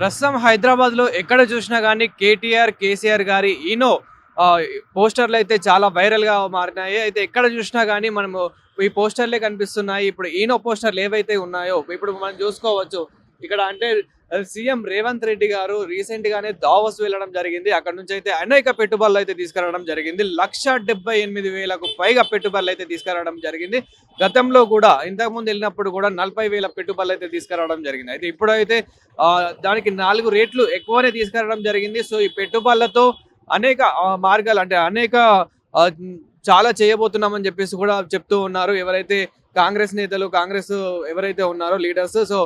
ప్రస్తుతం హైదరాబాద్లో ఎక్కడ చూసినా కానీ కేటీఆర్ కేసీఆర్ గారి ఈనో పోస్టర్లు అయితే చాలా వైరల్గా మారినాయి. అయితే ఎక్కడ చూసినా కానీ మనము ఈ పోస్టర్లే కనిపిస్తున్నాయి. ఇప్పుడు ఈనో పోస్టర్లు ఏవైతే ఉన్నాయో ఇప్పుడు మనం చూసుకోవచ్చు ఇక్కడ అంటే సీఎం రేవంత్ రెడ్డి గారు రీసెంట్ గానే దావస్ వెళ్ళడం జరిగింది. అక్కడ నుంచి అయితే అనేక పెట్టుబడులు అయితే తీసుకురావడం జరిగింది. లక్ష డెబ్బై ఎనిమిది వేలకు పైగా పెట్టుబడులు అయితే తీసుకురావడం జరిగింది. గతంలో కూడా ఇంతకు ముందు వెళ్ళినప్పుడు కూడా నలభై వేల పెట్టుబడులు అయితే తీసుకురావడం జరిగింది. అయితే ఇప్పుడైతే దానికి నాలుగు రేట్లు ఎక్కువనే తీసుకురావడం జరిగింది. సో ఈ పెట్టుబడులతో అనేక మార్గాలు అంటే అనేక చాలా చేయబోతున్నామని చెప్పేసి కూడా చెప్తూ ఉన్నారు. ఎవరైతే కాంగ్రెస్ నేతలు కాంగ్రెస్ ఎవరైతే ఉన్నారో లీడర్స్ సో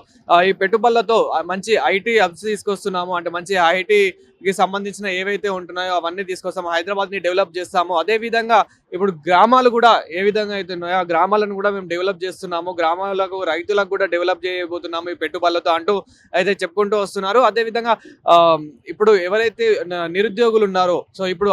ఈ పెట్టుబడులతో మంచి ఐటీ హబ్స్ తీసుకొస్తున్నాము. అంటే మంచి ఐటీకి సంబంధించిన ఏవైతే ఉంటున్నాయో అవన్నీ తీసుకొస్తాము. హైదరాబాద్ని డెవలప్ చేస్తాము. అదే విధంగా ఇప్పుడు గ్రామాలు కూడా ఏ విధంగా అయితే ఉన్నాయో ఆ గ్రామాలను కూడా మేము డెవలప్ చేస్తున్నాము. గ్రామాలకు రైతులకు కూడా డెవలప్ చేయబోతున్నాము ఈ పెట్టుబడులతో అంటూ అయితే చెప్పుకుంటూ వస్తున్నారు. అదే విధంగా ఇప్పుడు ఎవరైతే నిరుద్యోగులు ఉన్నారో సో ఇప్పుడు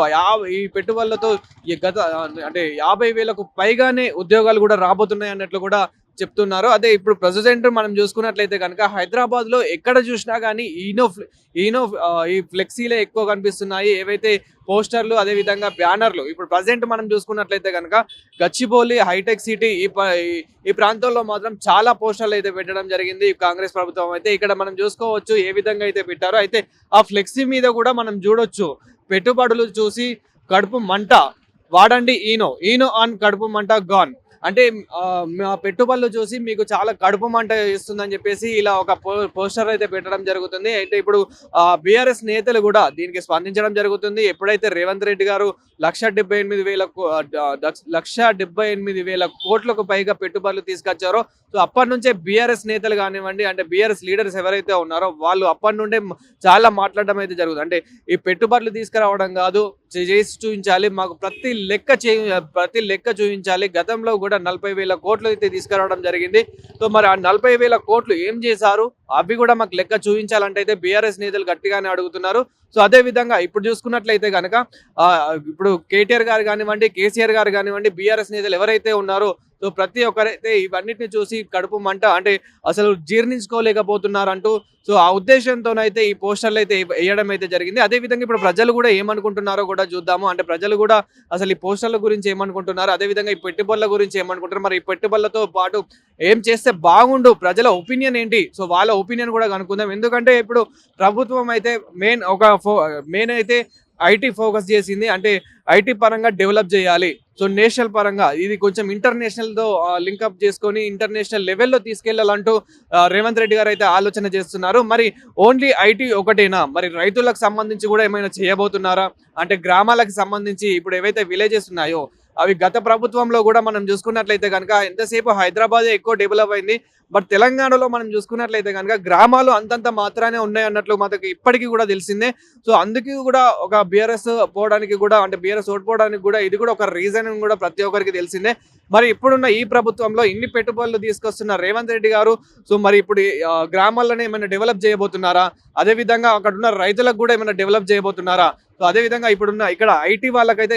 ఈ పెట్టుబడులతో ఈ గత అంటే యాభై వేలకు పైగానే ఉద్యోగాలు కూడా రాబోతున్నాయి చేస్తున్నట్లు కూడా చెప్తున్నారు. అదే ఇప్పుడు ప్రజెంట్ మనం చూసుకున్నట్లయితే కనుక హైదరాబాద్లో ఎక్కడ చూసినా కానీ ఈనో ఈనో ఈ ఫ్లెక్సీలే ఎక్కువ కనిపిస్తున్నాయి. ఏవైతే పోస్టర్లు అదే విధంగా బ్యానర్లు ఇప్పుడు ప్రజెంట్ మనం చూసుకున్నట్లయితే కనుక గచ్చిబౌలి హైటెక్ సిటీ ఈ ఈ- ప్రాంతంలో మాత్రం చాలా పోస్టర్లు అయితే పెట్టడం జరిగింది. కాంగ్రెస్ ప్రభుత్వం అయితే ఇక్కడ మనం చూసుకోవచ్చు ఏ విధంగా అయితే పెట్టారో. అయితే ఆ ఫ్లెక్సీ మీద కూడా మనం చూడొచ్చు. పెట్టుబడులు చూసి కడుపు మంట. వాడండి ఈనో. ఈనో ఆన్ కడుపు మంట గాన్. అంటే మా పెట్టుబడులు చూసి మీకు చాలా కడుపు మంట ఇస్తుందని చెప్పేసి ఇలా ఒక పోస్టర్ అయితే పెట్టడం జరుగుతుంది. అయితే ఇప్పుడు బీఆర్ఎస్ నేతలు కూడా దీనికి స్పందించడం జరుగుతుంది. ఎప్పుడైతే రేవంత్ రెడ్డి గారు లక్ష డెబ్బై ఎనిమిది వేల లక్ష డెబ్బై ఎనిమిది వేల కోట్లకు పైగా పెట్టుబడులు తీసుకొచ్చారో సో అప్పటి నుంచే బీఆర్ఎస్ నేతలు కానివ్వండి అంటే బీఆర్ఎస్ లీడర్స్ ఎవరైతే ఉన్నారో వాళ్ళు అప్పటి నుండే చాలా మాట్లాడడం అయితే జరుగుతుంది. అంటే ఈ పెట్టుబడులు తీసుకురావడం కాదు చేసి చూపించాలి. మాకు ప్రతి లెక్క చే ప్రతి లెక్క చూపించాలి. గతంలో కూడా నలభై వేల కోట్లు అయితే తీసుకురావడం జరిగింది. సో మరి ఆ నలభై వేల కోట్లు ఏం చేశారు? అవి కూడా మాకు లెక్క చూపించాలంటే అయితే బీఆర్ఎస్ నేతలు గట్టిగానే అడుగుతున్నారు. సో అదే విధంగా ఇప్పుడు చూసుకున్నట్లయితే కనుక ఇప్పుడు కేటీఆర్ గారు కానివ్వండి కేసీఆర్ గారు కానివ్వండి బీఆర్ఎస్ నేతలు ఎవరైతే ఉన్నారో సో ప్రతి ఒక్కరైతే ఇవన్నిటిని చూసి కడుపు మంట అంటే అసలు జీర్ణించుకోలేకపోతున్నారంటూ సో ఆ ఉద్దేశంతోనైతే ఈ పోస్టర్లు అయితే వేయడం అయితే జరిగింది. అదే విధంగా ఇప్పుడు ప్రజలు కూడా ఏమనుకుంటున్నారో కూడా చూద్దాము. అంటే ప్రజలు కూడా అసలు ఈ పోస్టర్ల గురించి ఏమనుకుంటున్నారు? అదే విధంగా ఈ పెట్టుబడుల గురించి ఏమనుకుంటున్నారు? మరి ఈ పెట్టుబడులతో పాటు ఏం చేస్తే బాగుండు? ప్రజల ఒపీనియన్ ఏంటి? సో వాళ్ళ ఒపీనియన్ కూడా కనుక్కుందాం. ఎందుకంటే ఇప్పుడు ప్రభుత్వం అయితే మెయిన్ ఒక మెయిన్ అయితే ఐటీ ఫోకస్ చేసింది. అంటే ఐటీ పరంగా డెవలప్ చేయాలి. సో నేషనల్ పరంగా ఇది కొంచెం ఇంటర్నేషనల్తో లింకప్ చేసుకొని ఇంటర్నేషనల్ లెవెల్లో తీసుకెళ్ళాలంటూ రేవంత్ రెడ్డి గారు అయితే ఆలోచన చేస్తున్నారు. మరి ఓన్లీ ఐటీ ఒకటేనా? మరి రైతులకు సంబంధించి కూడా ఏమైనా చేయబోతున్నారా? అంటే గ్రామాలకు సంబంధించి ఇప్పుడు ఏవైతే విలేజెస్ ఉన్నాయో అవి గత ప్రభుత్వంలో కూడా మనం చూసుకున్నట్లయితే కనుక ఎంతసేపు హైదరాబాద్ ఎక్కువ డెవలప్ అయింది బట్ తెలంగాణలో మనం చూసుకున్నట్లయితే కనుక గ్రామాలు అంతంత మాత్రానే ఉన్నాయి అన్నట్లు మనకి ఇప్పటికీ కూడా తెలిసిందే. సో అందుకే కూడా ఒక బీఆర్ఎస్ పోవడానికి కూడా అంటే బీఆర్ఎస్ ఓడిపోవడానికి కూడా ఇది కూడా ఒక రీజన్ కూడా ప్రతి ఒక్కరికి తెలిసిందే. మరి ఇప్పుడున్న ఈ ప్రభుత్వంలో ఇన్ని పెట్టుబడులు తీసుకొస్తున్న రేవంత్ రెడ్డి గారు సో మరి ఇప్పుడు గ్రామాలను ఏమైనా డెవలప్ చేయబోతున్నారా? అదే విధంగా అక్కడ ఉన్న రైతులకు కూడా ఏమైనా డెవలప్ చేయబోతున్నారా? సో అదే విధంగా ఇప్పుడున్న ఇక్కడ ఐటీ వాళ్ళకైతే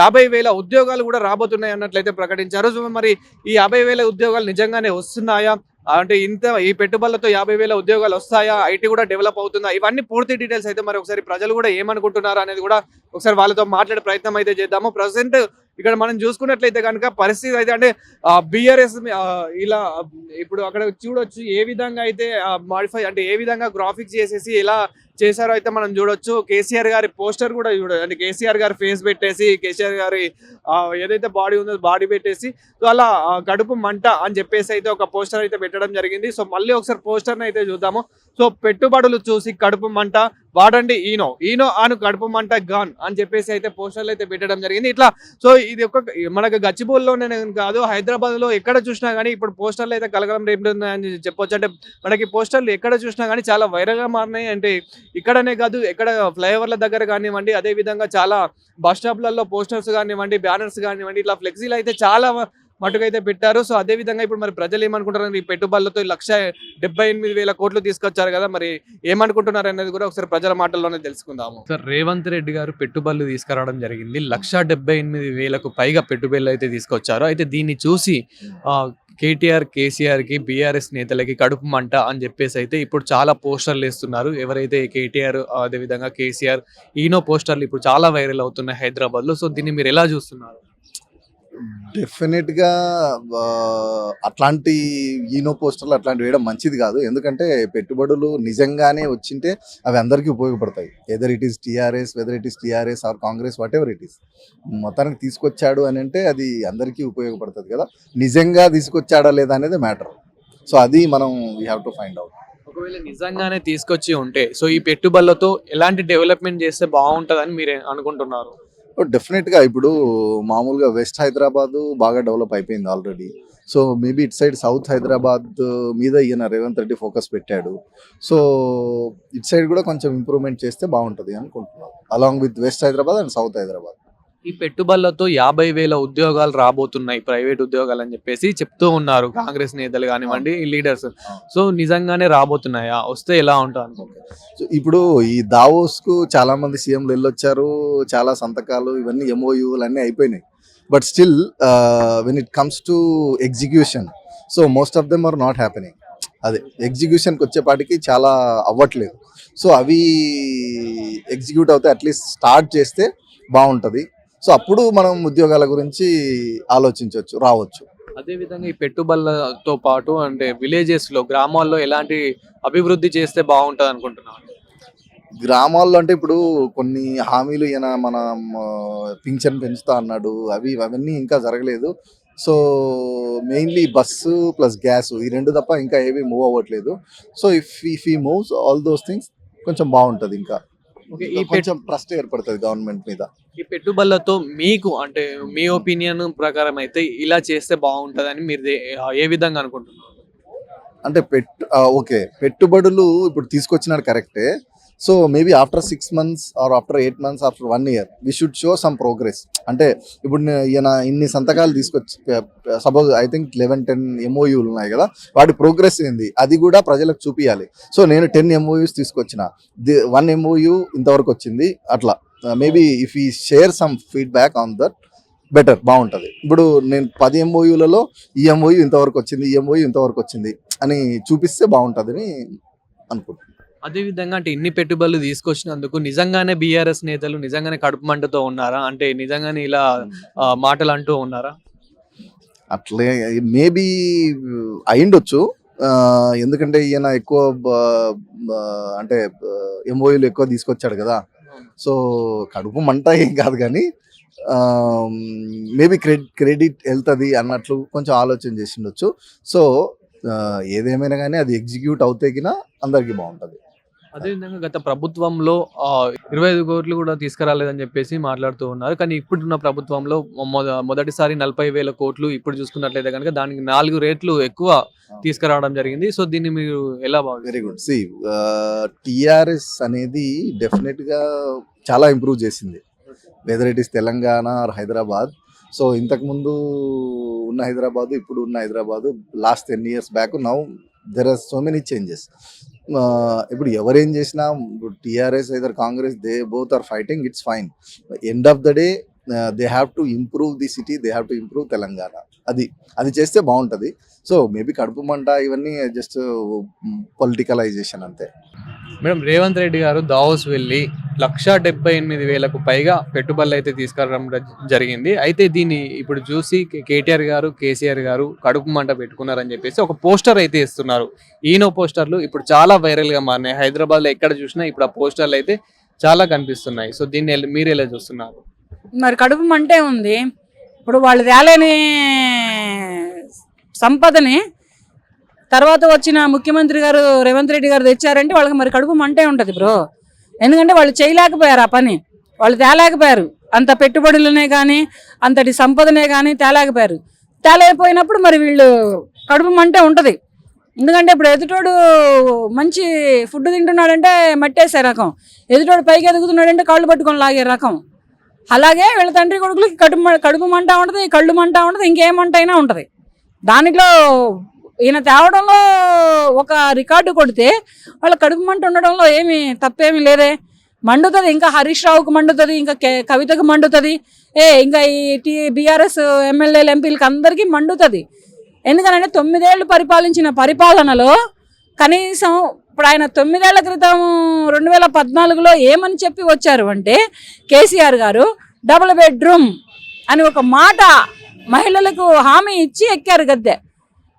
యాభై వేల ఉద్యోగాలు కూడా రాబోతున్నాయి అన్నట్లయితే ప్రకటించారు. సో మరి ఈ యాభై వేల ఉద్యోగాలు నిజంగానే వస్తున్నాయా? అంటే ఇంత ఈ పెట్టుబడులతో యాభై వేల ఉద్యోగాలు వస్తాయా? ఐటీ కూడా డెవలప్ అవుతుందా? ఇవన్నీ పూర్తి డీటెయిల్స్ అయితే మరి ఒకసారి ప్రజలు కూడా ఏమనుకుంటున్నారు అనేది కూడా ఒకసారి వాళ్ళతో మాట్లాడే ప్రయత్నం అయితే చేద్దాము. ప్రజెంట్ ఇక్కడ మనం చూసుకున్నట్లయితే కనుక పరిస్థితి అయితే అంటే బిఆర్ఎస్ ఇలా ఇప్పుడు అక్కడ చూడొచ్చు ఏ విధంగా అయితే మాడిఫై అంటే ఏ విధంగా గ్రాఫిక్స్ చేసేసి ఎలా చేశారో అయితే మనం చూడొచ్చు. కేసీఆర్ గారి పోస్టర్ కూడా చూడొచ్చు. అంటే కేసీఆర్ గారి ఫేస్ పెట్టేసి కేసీఆర్ గారి ఆ, ఏదైతే బాడీ ఉందో బాడీ పెట్టేసి సో అలా కడుపు మంట అని చెప్పేసి అయితే ఒక పోస్టర్ అయితే పెట్టడం జరిగింది. సో మళ్ళీ ఒకసారి పోస్టర్ అయితే చూద్దాము. సో పెట్టుబడులు చూసి కడుపు మంట వాడండి ఈనో. ఈనో ఆను కడుపు మంట గాన్ అని చెప్పేసి అయితే పోస్టర్లు అయితే పెట్టడం జరిగింది. ఇట్లా సో ఇది ఒక మనకు గచ్చిబౌలిలోనే కాదు హైదరాబాద్లో ఎక్కడ చూసినా కానీ ఇప్పుడు పోస్టర్లు అయితే కలగలం రేపుతున్నాయని చెప్పొచ్చు. అంటే మనకి పోస్టర్లు ఎక్కడ చూసినా కానీ చాలా వైరల్గా మారినాయి. అంటే ఇక్కడనే కాదు ఎక్కడ ఫ్లైఓవర్ల దగ్గర కానివ్వండి అదే విధంగా చాలా బస్ స్టాప్లలో పోస్టర్స్ కానివ్వండి బ్యానర్స్ కానివ్వండి ఇట్లా ఫ్లెక్సీలు అయితే చాలా మటుకైతే పెట్టారు. సో అదే విధంగా ఇప్పుడు మరి ప్రజలు ఏమనుకుంటారు ఈ పెట్టుబడులతో లక్ష డెబ్బై ఎనిమిది వేల కోట్లు తీసుకొచ్చారు కదా మరి ఏమనుకుంటున్నారు అనేది కూడా ఒకసారి ప్రజల మాటల్లోనే తెలుసుకుందాము. సార్ రేవంత్ రెడ్డి గారు పెట్టుబడులు తీసుకురావడం జరిగింది. లక్ష డెబ్బై ఎనిమిది వేలకు పైగా పెట్టుబడులు అయితే తీసుకొచ్చారు. అయితే దీన్ని చూసి కేటీఆర్ కేసీఆర్కి బీఆర్ఎస్ నేతలకి కడుపు మంట అని చెప్పేసి అయితే ఇప్పుడు చాలా పోస్టర్లు వేస్తున్నారు. ఎవరైతే కేటీఆర్ అదేవిధంగా కేసీఆర్ ఈనో పోస్టర్లు ఇప్పుడు చాలా వైరల్ అవుతున్నాయి హైదరాబాద్లో సో దీన్ని మీరు ఎలా చూస్తున్నారు? డెఫినెట్గా అట్లాంటి ఈనో పోస్టర్లు అట్లాంటి వేయడం మంచిది కాదు. ఎందుకంటే పెట్టుబడులు నిజంగానే వచ్చింటే అవి అందరికీ ఉపయోగపడతాయి. Whether it is TRS whether it is TRS or Congress whatever it is మొత్తానికి తీసుకొచ్చాడు అని అంటే అది అందరికీ ఉపయోగపడుతుంది కదా. నిజంగా తీసుకొచ్చాడా లేదా అనేది మ్యాటర్. సో అది మనం we have to find out ఒకవేళ నిజంగానే తీసుకొచ్చి ఉంటే సో ఈ పెట్టుబడులతో ఎలాంటి డెవలప్మెంట్ చేస్తే బాగుంటుందని మీరు అనుకుంటున్నారు? డెఫినెట్గా ఇప్పుడు మామూలుగా వెస్ట్ హైదరాబాద్ బాగా డెవలప్ అయిపోయింది already so maybe it side south Hyderabad మీద ఈయన రేవంత్ రెడ్డి ఫోకస్ పెట్టాడు. సో ఇట్ సైడ్ కూడా కొంచెం ఇంప్రూవ్మెంట్ చేస్తే బాగుంటుంది అనుకుంటున్నాను. Along with west Hyderabad and south Hyderabad ఈ పెట్టుబడులతో యాభై వేల ఉద్యోగాలు రాబోతున్నాయి ప్రైవేట్ ఉద్యోగాలు అని చెప్పేసి చెప్తూ ఉన్నారు కాంగ్రెస్ నేతలు కానివ్వండి లీడర్స్. సో నిజంగానే రాబోతున్నాయా? వస్తే ఎలా ఉంటుంది అనుకుంటున్నారు? సో ఇప్పుడు ఈ దావోస్కు చాలా మంది సీఎంలు వెళ్ళొచ్చారు చాలా సంతకాలు ఇవన్నీ ఎంఓయూలు అన్నీ అయిపోయినాయి. But still when it comes to execution so most of them are not happening అదే ఎగ్జిక్యూషన్కి వచ్చేపాటికి చాలా అవ్వట్లేదు. సో అవి ఎగ్జిక్యూట్ అవుతే అట్లీస్ట్ స్టార్ట్ చేస్తే బాగుంటుంది. సో అప్పుడు మనం ఉద్యోగాల గురించి ఆలోచించవచ్చు రావచ్చు. అదే విధంగా ఈ పెట్టుబడులతో పాటు అంటే విలేజెస్లో గ్రామాల్లో ఎలాంటి అభివృద్ధి చేస్తే బాగుంటుంది అనుకుంటున్నాను గ్రామాల్లో అంటే ఇప్పుడు కొన్ని హామీలు ఈయన మన పింఛన్ పెంచుతా అన్నాడు అవి అవన్నీ ఇంకా జరగలేదు. So mainly bus plus gas ఈ రెండు తప్ప ఇంకా ఏవి మూవ్ అవ్వట్లేదు. సో ఇఫ్ ఇఫ్ ఈ మూవ్స్ ఆల్ దోస్ థింగ్స్ కొంచెం బాగుంటుంది ఇంకా. కొంచెం ట్రస్ట్ ఏర్పడుతుంది గవర్నమెంట్ మీద. ఈ పెట్టుబడులతో మీకు అంటే మీ ఒపీనియన్ ప్రకారం అయితే ఇలా చేస్తే బాగుంటుందని మీరు ఏ విధంగా అనుకుంటున్నారు? అంటే పెట్టు ఓకే పెట్టుబడులు ఇప్పుడు తీసుకొచ్చినాడు కరెక్టే so maybe after six months or after eight months after one year we should show some progress అంటే ఇప్పుడు ఈయన ఇన్ని సంతకాలు తీసుకొచ్చి suppose I think eleven ten ఎంఓయూలు ఉన్నాయి కదా వాటి ప్రోగ్రెస్ ఏంది? అది కూడా ప్రజలకు చూపించాలి సో నేను టెన్ ఎంఓయూస్ తీసుకొచ్చిన. ది వన్ ఎంఓయూ ఇంతవరకు వచ్చింది అట్లా. మేబీ ఇఫ్ ఈ share some feedback on that better బాగుంటుంది. ఇప్పుడు నేను పది ఎంఓయూలలో ఈ ఎంఓయూ ఇంతవరకు వచ్చింది ఈ ఎంఓయూ ఇంతవరకు వచ్చింది అని చూపిస్తే బాగుంటుందని అనుకుంటున్నాను అదే విధంగా అంటే ఇన్ని పెట్టుబడులు తీసుకొచ్చినందుకు నిజంగానే బీఆర్ఎస్ నేతలు నిజంగానే కడుపు మంటతో ఉన్నారా? అంటే నిజంగానే ఇలా మాటలు అంటూ ఉన్నారా? అట్లే మేబీ అయిండొచ్చు ఎందుకంటే ఈయన ఎక్కువ అంటే ఎంఓయూలు ఎక్కువ తీసుకొచ్చాడు కదా. సో కడుపు మంట ఏం కాదు కానీ మేబీ క్రెడిట్ క్రెడిట్ వెళ్తుంది అన్నట్లు కొంచెం ఆలోచన చేసిండొచ్చు. సో ఏదేమైనా కానీ అది ఎగ్జిక్యూట్ అవుతే అందరికీ బాగుంటుంది. అదే విధంగా గత ప్రభుత్వంలో ఇరవై ఐదు కోట్లు కూడా తీసుకురాలేదని చెప్పేసి మాట్లాడుతూ ఉన్నారు. కానీ ఇప్పుడున్న ప్రభుత్వంలో మొదటిసారి నలభై వేల కోట్లు ఇప్పుడు చూసుకున్నట్లయితే కనుక దానికి నాలుగు రేట్లు ఎక్కువ తీసుకురావడం జరిగింది. సో దీన్ని మీరు ఎలా వెరీ గుడ్ సి టిఆర్ఎస్ అనేది డెఫినెట్గా చాలా ఇంప్రూవ్ చేసింది. Whether it is Telangana or Hyderabad. So ఇంతకు ముందు ఉన్న హైదరాబాద్ ఇప్పుడు ఉన్న Hyderabad last ten years back now there are so many changes ఇప్పుడు ఎవరేం చేసినా TRS either Congress they both are fighting it's fine end of the day they have to improve the city they have to improve Telangana అది అది చేస్తే బాగుంటుంది. So maybe కడుపు మంట ఇవన్నీ జస్ట్ పొలిటికలైజేషన్ అంతే. మేడం రేవంత్ రెడ్డి గారు దావోస్ వెళ్ళి లక్ష డెబ్బై ఎనిమిది వేలకు పైగా పెట్టుబడులు అయితే తీసుకురావడం జరిగింది. అయితే దీన్ని ఇప్పుడు చూసి కేటీఆర్ గారు కేసీఆర్ గారు కడుపు మంట పెట్టుకున్నారని చెప్పేసి ఒక పోస్టర్ అయితే ఇస్తున్నారు. ఈనో పోస్టర్లు ఇప్పుడు చాలా వైరల్గా మారినాయి. హైదరాబాద్లో ఎక్కడ చూసినా ఇప్పుడు ఆ పోస్టర్లు అయితే చాలా కనిపిస్తున్నాయి. సో దీన్ని మీరు ఎలా చూస్తున్నారు? మరి కడుపు మంటే ఉంది. ఇప్పుడు వాళ్ళు తేలేని సంపదని తర్వాత వచ్చిన ముఖ్యమంత్రి గారు రేవంత్ రెడ్డి గారు తెచ్చారంటే వాళ్ళకి మరి కడుపు మంటే ఉంటుంది బ్రో. ఎందుకంటే వాళ్ళు చేయలేకపోయారు ఆ పని. వాళ్ళు తేలేకపోయారు. అంత పెట్టుబడులనే కానీ అంతటి సంపదనే కానీ తేలేకపోయారు. తేలేకపోయినప్పుడు మరి వీళ్ళు కడుపు మంటే ఉంటుంది. ఎందుకంటే ఇప్పుడు ఎదుటోడు మంచి ఫుడ్ తింటున్నాడంటే మట్టేసే రకం. ఎదుటోడు పైకి ఎదుగుతున్నాడంటే కాళ్ళు పట్టుకొని లాగే రకం. అలాగే వీళ్ళ తండ్రి కొడుకులకి కడుపు కడుపు మంట ఉంటుంది కళ్ళు మంట ఉంటుంది ఇంకేం మంట అయినా ఉంటుంది. దానిలో ఈయన తేవడంలో ఒక రికార్డు కొడితే వాళ్ళ కడుపు మంట ఉండడంలో ఏమి తప్పేమీ లేదే. మండుతుంది ఇంకా హరీష్ రావుకు మండుతుంది ఇంకా కే- కవితకు మండుతుంది. ఏ ఇంకా ఈ టీ బీఆర్ఎస్ ఎమ్మెల్యేలు ఎంపీలకి అందరికీ మండుతుంది. ఎందుకనంటే తొమ్మిదేళ్ళు పరిపాలించిన పరిపాలనలో కనీసం ఇప్పుడు ఆయన తొమ్మిదేళ్ళ క్రితం రెండు వేల పద్నాలుగులో ఏమని చెప్పి వచ్చారు అంటే కేసీఆర్ గారు డబుల్ బెడ్రూమ్ అని ఒక మాట మహిళలకు హామీ ఇచ్చి ఎక్కారు గద్దె.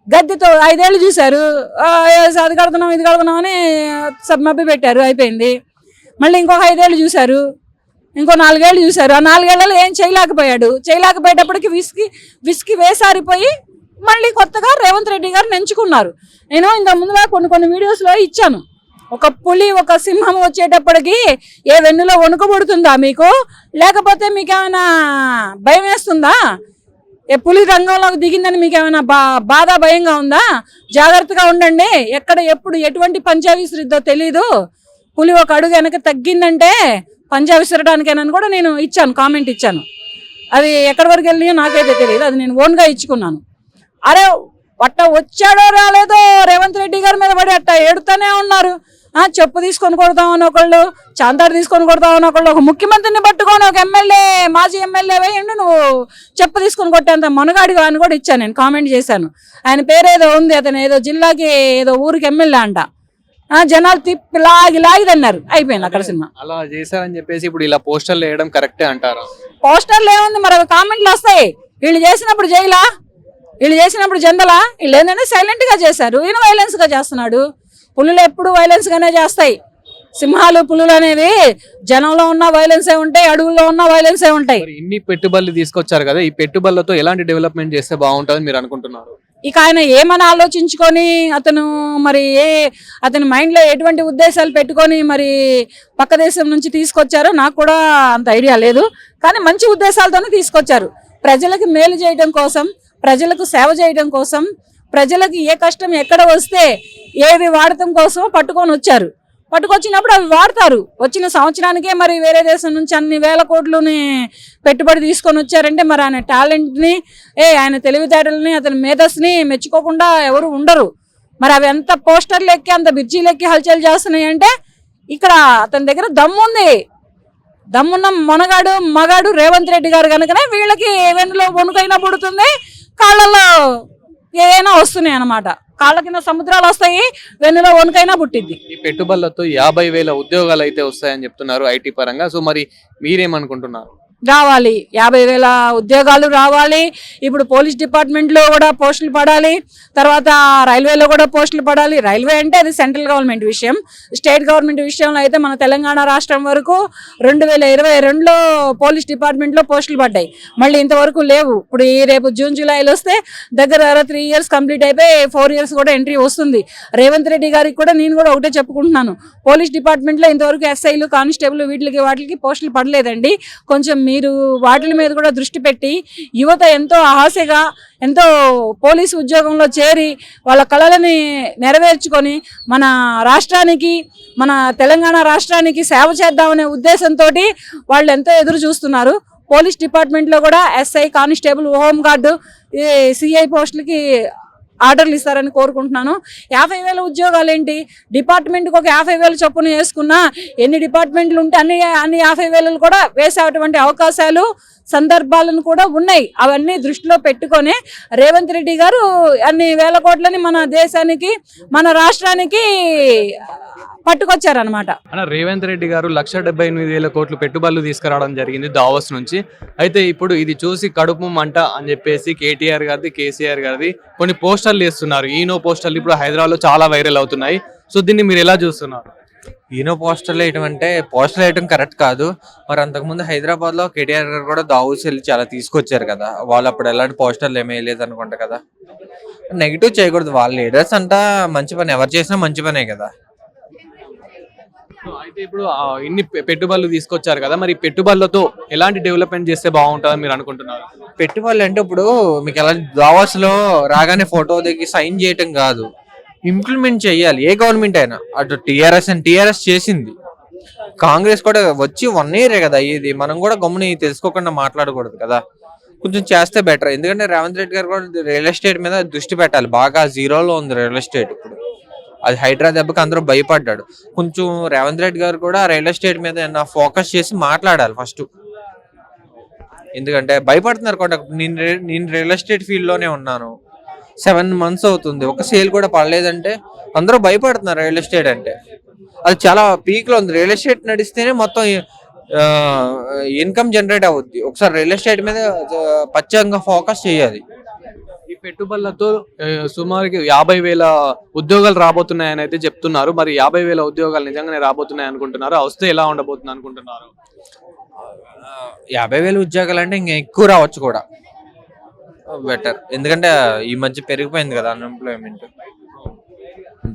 గద్దెతో ఐదేళ్ళు చూశారు. అది కడుతున్నాం ఇది కడుతున్నాం అని సబ్మబ్బి పెట్టారు అయిపోయింది. మళ్ళీ ఇంకొక ఐదేళ్ళు చూశారు. ఇంకో నాలుగేళ్ళు చూశారు. ఆ నాలుగేళ్ళలో ఏం చేయలేకపోయాడు. చేయలేకపోయేటప్పటికి విసికి విసికి వేసారిపోయి మళ్ళీ కొత్తగా రేవంత్ రెడ్డి గారు నెంచుకున్నారు నేను ఇంత ముందుగా కొన్ని కొన్ని వీడియోస్లో ఇచ్చాను. ఒక పులి ఒక సింహం వచ్చేటప్పటికి ఏ వెన్నులో వణుకబడుతుందా మీకు? లేకపోతే మీకేమైనా భయం వేస్తుందా? పులి రంగంలోకి దిగిందని మీకు ఏమైనా బా బాధ భయంగా ఉందా? జాగ్రత్తగా ఉండండి. ఎక్కడ ఎప్పుడు ఎటువంటి పంచా విసిరిద్దో తెలీదు. పులి ఒక అడుగు వెనక తగ్గిందంటే పంజా విసరడానికేనని కూడా నేను ఇచ్చాను కామెంట్ ఇచ్చాను. అది ఎక్కడి వరకు వెళ్ళినాయో నాకైతే తెలియదు అది నేను ఓన్గా ఇచ్చుకున్నాను. అరే వట్ట వచ్చాడో రాలేదో రేవంత్ రెడ్డి గారి మీద పడి అట్ట ఏడుతూనే ఉన్నారు. చెప్పు తీసుకొని కొడతామని ఒకళ్ళు చాంతాడు తీసుకొని కొడతామని ఒకళ్ళు ఒక ముఖ్యమంత్రిని పట్టుకొని ఒక ఎమ్మెల్యే మాజీ ఎమ్మెల్యే వేయండి నువ్వు. చెప్పు తీసుకొని కొట్టేంత మనగాడిగా అని కూడా ఇచ్చాను నేను కామెంట్ చేశాను. ఆయన పేరు ఏదో ఉంది అతను ఏదో జిల్లాకి ఏదో ఊరికి ఎమ్మెల్యే అంట. ఆ, జనాలు తిప్పి లాగి లాగిదన్నారు అయిపోయింది అక్కడ సినిమా. అలా చేశారని చెప్పేసి ఇప్పుడు ఇలా పోస్టర్లు వేయడం కరెక్టే అంటారా. పోస్టర్లు ఏముంది మరి కామెంట్లు వస్తాయి. వీళ్ళు చేసినప్పుడు జైలా? వీళ్ళు చేసినప్పుడు జందలా? వీళ్ళు ఏంటంటే సైలెంట్గా చేశారు ఈయన వైలెన్స్గా చేస్తున్నాడు. పులులు ఎప్పుడు వైలెన్స్ గానే చేస్తాయి. సింహాలు పులులు అనేవి జనంలో ఉన్న వైలెన్సే ఉంటాయి అడవుల్లో ఉన్న వైలెన్సే ఉంటాయి. ఇన్ని పెట్టుబడులు తీసుకొచ్చారు కదా ఈ పెట్టుబడులతో ఎలాంటి డెవలప్మెంట్ చేస్తే బాగుంటుంది మీరు అనుకుంటున్నారు? ఇక ఆయన ఏమని ఆలోచించుకొని అతను మరి ఏ అతని మైండ్లో ఎటువంటి ఉద్దేశాలు పెట్టుకొని మరి పక్క దేశం నుంచి తీసుకొచ్చారో నాకు కూడా అంత ఐడియా లేదు. కానీ మంచి ఉద్దేశాలతోనే తీసుకొచ్చారు. ప్రజలకు మేలు చేయడం కోసం ప్రజలకు సేవ చేయడం కోసం ప్రజలకు ఏ కష్టం ఎక్కడ వస్తే ఏవి వాడటం కోసమో పట్టుకొని వచ్చారు. పట్టుకొచ్చినప్పుడు అవి వాడతారు. వచ్చిన సంవత్సరానికే మరి వేరే దేశం నుంచి అన్ని వేల కోట్లని పెట్టుబడి తీసుకొని వచ్చారంటే మరి ఆయన టాలెంట్ని ఏ ఆయన తెలివితేటలని అతని మేధస్ని మెచ్చుకోకుండా ఎవరు ఉండరు. మరి అవి ఎంత పోస్టర్లు ఎక్కి అంత బిర్జీలు ఎక్కి హల్చల్ చేస్తున్నాయి అంటే ఇక్కడ అతని దగ్గర దమ్ముంది దమ్మున్న మొనగాడు మగాడు రేవంత్ రెడ్డి గారు కనుకనే వీళ్ళకి వెన్నులో వణుకైనా పుడుతుంది కాళ్ళలో ఏమైనా వస్తున్నాయి అన్నమాట. కాళ్ళ కింద సముద్రాలు వస్తాయి వెన్నులో వణుకైనా పుట్టిద్ది. ఈ పెట్టుబడులతో యాభై వేల ఉద్యోగాలు అయితే వస్తాయని చెప్తున్నారు ఐటీ పరంగా. సో మరి మీరేమనుకుంటున్నారు? రావాలి. యాభై వేల ఉద్యోగాలు రావాలి. ఇప్పుడు పోలీస్ డిపార్ట్మెంట్లో కూడా పోస్టులు పడాలి. తర్వాత రైల్వేలో కూడా పోస్టులు పడాలి. రైల్వే అంటే అది సెంట్రల్ గవర్నమెంట్ విషయం. స్టేట్ గవర్నమెంట్ విషయంలో అయితే మన తెలంగాణ రాష్ట్రం వరకు రెండు వేల ఇరవై రెండులో పోలీస్ డిపార్ట్మెంట్లో పోస్టులు పడ్డాయి. మళ్ళీ ఇంతవరకు లేవు. ఇప్పుడు ఈ రేపు జూన్ జూలైలో వస్తే దగ్గర త్రీ ఇయర్స్ కంప్లీట్ అయిపోయి ఫోర్ ఇయర్స్ కూడా ఎంట్రీ వస్తుంది. రేవంత్ రెడ్డి గారికి కూడా నేను కూడా ఒకటే చెప్పుకుంటున్నాను. పోలీస్ డిపార్ట్మెంట్లో ఇంతవరకు ఎస్ఐలు కానిస్టేబుల్ వీటికి వాటికి పోస్టులు పడలేదండి. కొంచెం మీరు వాటి మీద కూడా దృష్టి పెట్టి యువత ఎంతో ఆశగా ఎంతో పోలీసు ఉద్యోగంలో చేరి వాళ్ళ కళలని నెరవేర్చుకొని మన రాష్ట్రానికి మన తెలంగాణ రాష్ట్రానికి సేవ చేద్దామనే ఉద్దేశంతో వాళ్ళు ఎంతో ఎదురు చూస్తున్నారు. పోలీస్ డిపార్ట్మెంట్లో కూడా ఎస్ఐ కానిస్టేబుల్ హోంగార్డు ఈ సిఐ పోస్టులకి ఆర్డర్లు ఇస్తారని కోరుకుంటున్నాను. యాభై వేల ఉద్యోగాలు ఏంటి డిపార్ట్మెంట్కి ఒక యాభై వేలు చొప్పున వేసుకున్నా ఎన్ని డిపార్ట్మెంట్లు ఉంటే అన్ని అన్ని యాభై వేలు కూడా వేసేటువంటి అవకాశాలు సందర్భాలను కూడా ఉన్నాయి. అవన్నీ దృష్టిలో పెట్టుకొని రేవంత్ రెడ్డి గారు అన్ని వేల కోట్లని మన దేశానికి మన రాష్ట్రానికి పట్టుకొచ్చారనమాట రేవంత్ రెడ్డి గారు లక్ష డెబ్బై ఎనిమిది వేల కోట్లు పెట్టుబడులు తీసుకురావడం జరిగింది దావోస్ నుంచి. అయితే ఇప్పుడు ఇది చూసి కడుపు మంట అని చెప్పేసి కేటీఆర్ గారిది కేసీఆర్ గారిది కొన్ని పోస్టర్లు వేస్తున్నారు. ఈనో పోస్టర్లు ఇప్పుడు హైదరాబాద్లో చాలా వైరల్ అవుతున్నాయి. సో దీన్ని మీరు ఎలా చూస్తున్నారు? ఈనో పోస్టర్లు వేయటం అంటే పోస్టర్లు వేయటం కరెక్ట్ కాదు. మరి అంతకుముందు హైదరాబాద్లో కేటీఆర్ గారు కూడా దావూస్ వెళ్ళి చాలా తీసుకొచ్చారు కదా. వాళ్ళు అప్పుడు ఎలాంటి పోస్టర్లు ఏమీ వేయలేదు అనుకుంటా కదా. నెగిటివ్ చేయకూడదు. వాళ్ళ లీడర్స్ అంతా మంచి పని ఎవరు చేసినా మంచి పనే కదా. అయితే ఇప్పుడు ఇన్ని పెట్టుబడులు తీసుకొచ్చారు కదా. మరి పెట్టుబడులతో ఎలాంటి డెవలప్మెంట్ చేస్తే బాగుంటుందని మీరు అనుకుంటున్నారు? పెట్టుబడులు అంటే ఇప్పుడు మీకు ఎలా దావాస్లో రాగానే ఫోటో దిగి సైన్ చేయటం కాదు. ఇంప్లిమెంట్ చేయాలి. ఏ గవర్నమెంట్ అయినా. అటు టిఆర్ఎస్ అండ్ టిఆర్ఎస్ చేసింది. కాంగ్రెస్ కూడా వచ్చి వన్ ఇయరే కదా ఇది మనం కూడా గమ్ముని తెలుసుకోకుండా మాట్లాడకూడదు కదా. కొంచెం చేస్తే బెటర్ ఎందుకంటే రేవంత్ రెడ్డి గారు కూడా రియల్ ఎస్టేట్ మీద దృష్టి పెట్టాలి. బాగా జీరోలో ఉంది రియల్ ఎస్టేట్ ఇప్పుడు. అది హైడ్రా దెబ్బకి అందరూ భయపడ్డాడు. కొంచెం రేవంత్ రెడ్డి గారు కూడా రియల్ ఎస్టేట్ మీద ఫోకస్ చేసి మాట్లాడాలి ఫస్ట్ ఎందుకంటే భయపడుతున్నారు కొంత నేను నేను రియల్ ఎస్టేట్ ఫీల్డ్లోనే ఉన్నాను. సెవెన్ మంత్స్ అవుతుంది. ఒక సేల్ కూడా పడలేదంటే అందరూ భయపడుతున్నారు రియల్ ఎస్టేట్ అంటే. అది చాలా పీక్లో ఉంది. రియల్ ఎస్టేట్ నడిస్తేనే మొత్తం ఇన్కమ్ జనరేట్ అవుద్ది. ఒకసారి రియల్ ఎస్టేట్ మీద పచ్చంగా ఫోకస్ చేయాలి. ఈ పెట్టుబడులతో సుమారుకి యాభై వేల ఉద్యోగాలు రాబోతున్నాయని అయితే చెప్తున్నారు. మరి యాభై వేల ఉద్యోగాలు నిజంగానే రాబోతున్నాయి అనుకుంటున్నారు. వస్తే ఎలా ఉండబోతుంది అనుకుంటున్నారు? యాభై వేలు ఉద్యోగాలు అంటే ఇంకా ఎక్కువ రావచ్చు కూడా. బెటర్ ఎందుకంటే ఈ మధ్య పెరిగిపోయింది కదా అన్ఎంప్లాయ్మెంట్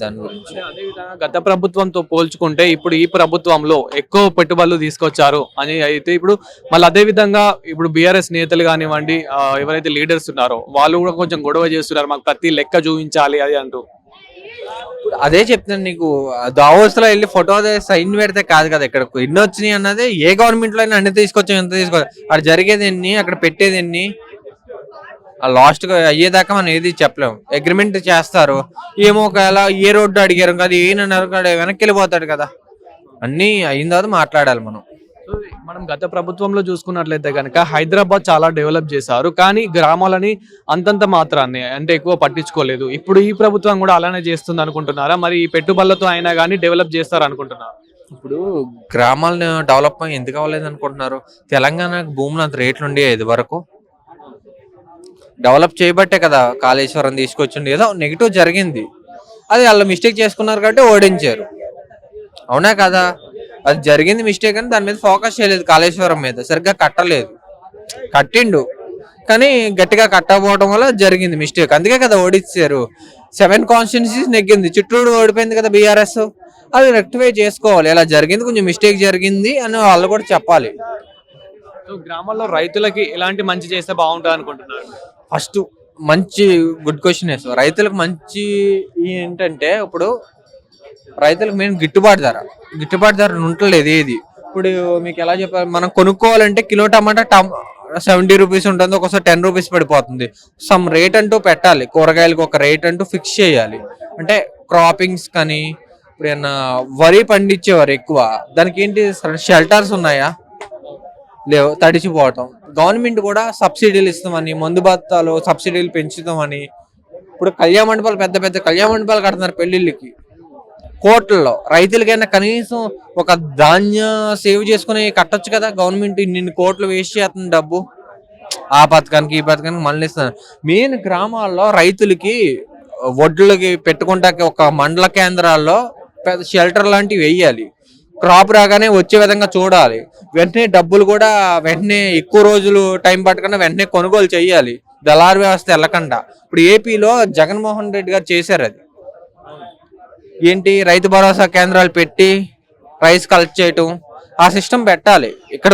దాని గురించి. అదేవిధంగా గత ప్రభుత్వంతో పోల్చుకుంటే ఇప్పుడు ఈ ప్రభుత్వంలో ఎక్కువ పెట్టుబడులు తీసుకొచ్చారు అని అయితే ఇప్పుడు మళ్ళీ అదే విధంగా ఇప్పుడు బీఆర్ఎస్ నేతలు కానివ్వండి ఎవరైతే లీడర్స్ ఉన్నారో వాళ్ళు కూడా కొంచెం గొడవ చేస్తున్నారు. మాకు ప్రతి లెక్క చూపించాలి అది అంటూ. ఇప్పుడు అదే చెప్తాను నీకు దావోస్లో వెళ్ళి ఫోటో సైన్ పెడితే కాదు కదా ఇక్కడ ఎన్ని వచ్చినాయి అన్నది ఏ గవర్నమెంట్లో అయినా అన్ని తీసుకొచ్చాం ఎంత తీసుకోవాలి అక్కడ జరిగేది ఎన్ని అక్కడ పెట్టేది ఎన్ని? ఆ లాస్ట్ అయ్యేదాకా మనం ఏది చెప్పలేము. అగ్రిమెంట్ చేస్తారు. ఏమో ఒకవేళ ఏ రోడ్డు అడిగారు కదా ఏనన్నారు కదా వెనక్కి వెళ్ళిపోతాడు కదా. అన్ని అయిన తర్వాత మాట్లాడాలి మనం. మనం గత ప్రభుత్వంలో చూసుకున్నట్లయితే కనుక హైదరాబాద్ చాలా డెవలప్ చేశారు. కానీ గ్రామాలని అంతంత మాత్రాన్ని అంటే ఎక్కువ పట్టించుకోలేదు. ఇప్పుడు ఈ ప్రభుత్వం కూడా అలానే చేస్తుంది అనుకుంటున్నారా? మరి ఈ పెట్టుబడులతో అయినా కానీ డెవలప్ చేస్తారు అనుకుంటున్నారు? ఇప్పుడు గ్రామాలను డెవలప్ ఎందుకు అవ్వలేదు అనుకుంటున్నారు? తెలంగాణకు భూములు అంత రేట్లు ఉండే ఇది వరకు డెవలప్ చేయబట్టే కదా కాళేశ్వరం తీసుకొచ్చింది ఏదో నెగిటివ్ జరిగింది. అది వాళ్ళు మిస్టేక్ చేసుకున్నారు కాబట్టి ఓడించారు. అవునా కదా? అది జరిగింది మిస్టేక్ అని దాని మీద ఫోకస్ చేయలేదు కాళేశ్వరం మీద సరిగ్గా కట్టలేదు. కట్టిండు కానీ గట్టిగా కట్టకపోవడం వల్ల జరిగింది మిస్టేక్. అందుకే కదా ఓడించారు. సెవెన్ కాన్స్టిట్యున్సీస్ నెగ్గింది. చిట్టూరు ఓడిపోయింది కదా బీఆర్ఎస్. అది రెక్టిఫై చేసుకోవాలి. ఇలా జరిగింది? కొంచెం మిస్టేక్ జరిగింది అని వాళ్ళు కూడా చెప్పాలి. సో గ్రామాల్లో రైతులకి ఎలాంటి మంచి చేస్తే బాగుంటుంది అనుకుంటున్నారు? ఫస్ట్ మంచి గుడ్ క్వశ్చన్ వేస్తాం రైతులకు మంచి ఏంటంటే ఇప్పుడు రైతులకు మెయిన్ గిట్టుబాటు ధర. గిట్టుబాటు ధర ఉండలేదు ఏది. ఇప్పుడు మీకు ఎలా చెప్పాలి మనం కొనుక్కోవాలంటే కిలో టమాటా టమ్ సెవెంటీ రూపీస్ ఉంటుంది ఒకసారి టెన్ రూపీస్ పడిపోతుంది. సమ్ రేట్ అంటూ పెట్టాలి. కూరగాయలకు ఒక రేట్ అంటూ ఫిక్స్ చేయాలి. అంటే క్రాపింగ్స్ కానీ ఇప్పుడు ఏమన్నా వరి పండించేవారు ఎక్కువ. దానికి ఏంటి షెల్టర్స్ ఉన్నాయా? లేవు తడిచిపోవటం. గవర్నమెంట్ కూడా సబ్సిడీలు ఇస్తామని మందు బత్తాలు సబ్సిడీలు పెంచుతామని. ఇప్పుడు కళ్యాణ మండపాలు పెద్ద పెద్ద కళ్యాణ మండపాలు కడుతున్నారు పెళ్ళిళ్ళకి కోట్లలో. రైతులకైనా కనీసం ఒక ధాన్య సేవ్ చేసుకుని కట్టొచ్చు కదా గవర్నమెంట్. ఇన్ని కోట్లు వేస్ట్ చేస్తుంది డబ్బు. ఆ పథకానికి ఈ పథకానికి మళ్ళీ ఇస్తున్నారు. మెయిన్ గ్రామాల్లో రైతులకి వడ్లకి పెట్టుకుంటాకి ఒక మండల కేంద్రాల్లో పెద్ద షెల్టర్ లాంటివి వేయాలి. క్రాప్ రాగానే వచ్చే విధంగా చూడాలి. వెంటనే డబ్బులు కూడా వెంటనే ఎక్కువ రోజులు టైం పట్టకుండా వెంటనే కొనుగోలు చేయాలి. దళారు వ్యవస్థ వెళ్ళకుండా. ఇప్పుడు ఏపీలో జగన్మోహన్ రెడ్డి గారు చేశారు అది. ఏంటి? రైతు భరోసా కేంద్రాలు పెట్టి రైస్ కలెక్ట్ చేయటం. ఆ సిస్టమ్ పెట్టాలి. ఇక్కడ